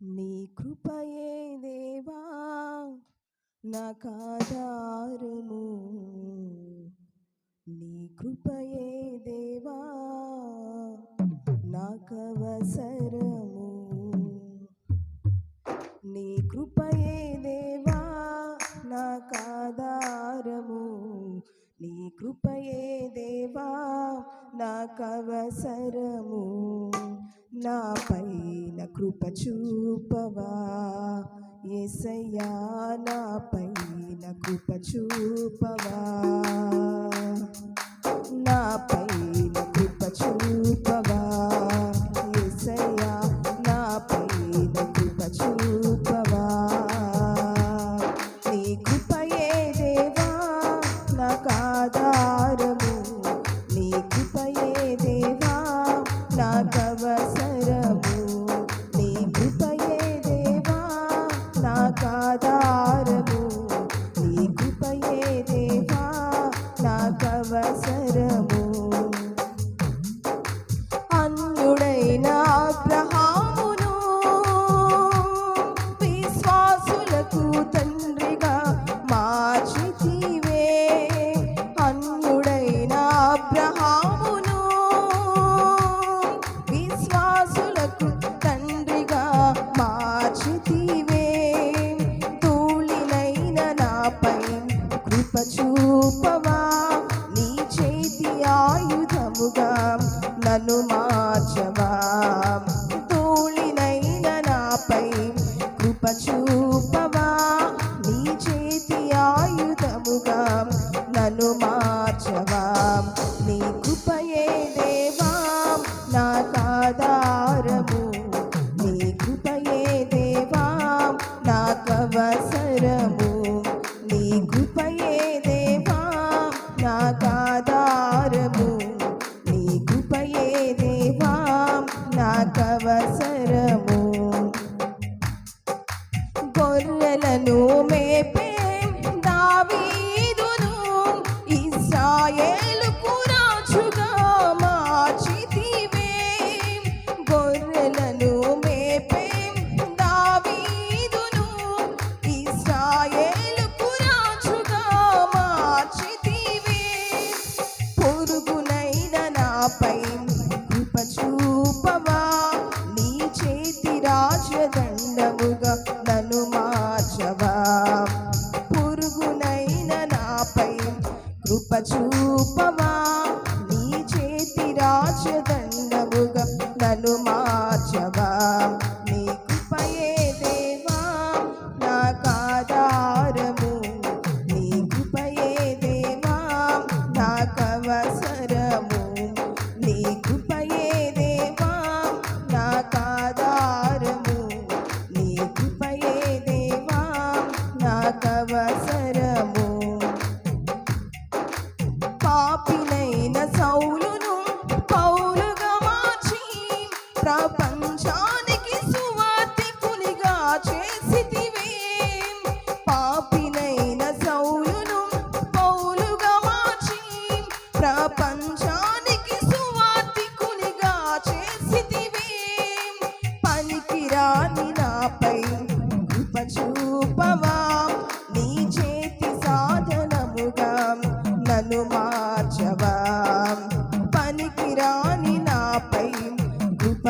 నీ కృపయే దేవా నాకాధారము నీ కృపయే దేవా నాకవసరము నీ కృపయే దేవా నాకాధారము నీ కృపయే దేవా నాకవసరము నా పైన కృప చూపవా? ఏసయ్యా నా పైన కృప చూపవా? నా పై கவசர నన్ను మార్చవా. తోళినైన నాపై కృప చూపవా? నీ చేతి ఆయుధముగా నన్ను మార్చవా. నీ కృపయే దేవా నా కాదారము నీ కృపయే దేవా నా కవసరము. నీ కృపయే రాజవా పొరుగునైన నాపై కృప చూపవా పాపినైన సౌలును పౌలుగా మార్చి ప్రపంచానికి సువార్తికునిగా చేసితివే. పాపినైన సౌలును పౌలుగా మార్చి ప్రపంచానికి సువార్తికునిగా చేసితివే. పనికిరాని పనికిరాని నాపై కృప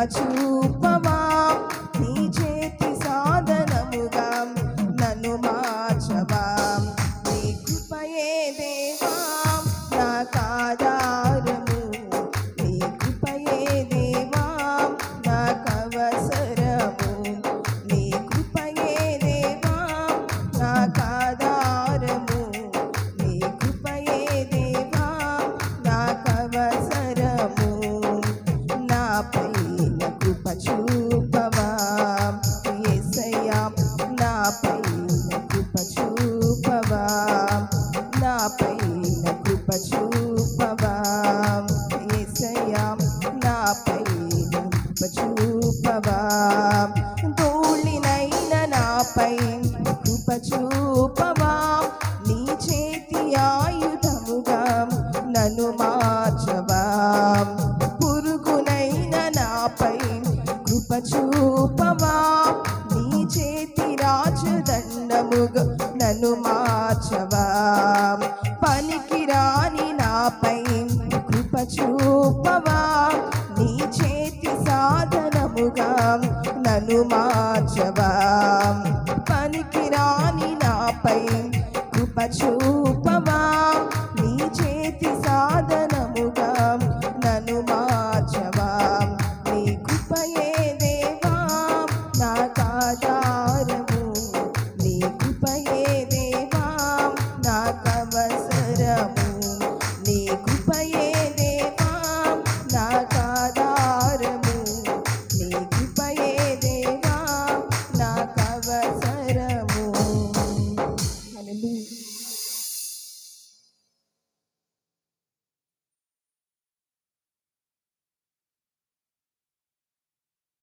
యేసయ్యా నా చూపవా ధూళినైన నాపై కృప చూపవా నీ చేతి ఆయుధముగా నన్ను మార్చవా పురుగునైన నాపై కృప చూపవా చేతి రాజదండముగా నన్ను మార్చవా పనికి రాని నాపై చూపవా? నీ చేతి సాధనముగా నన్ను మార్చవా? పనికి రాని నాపై కృప చూప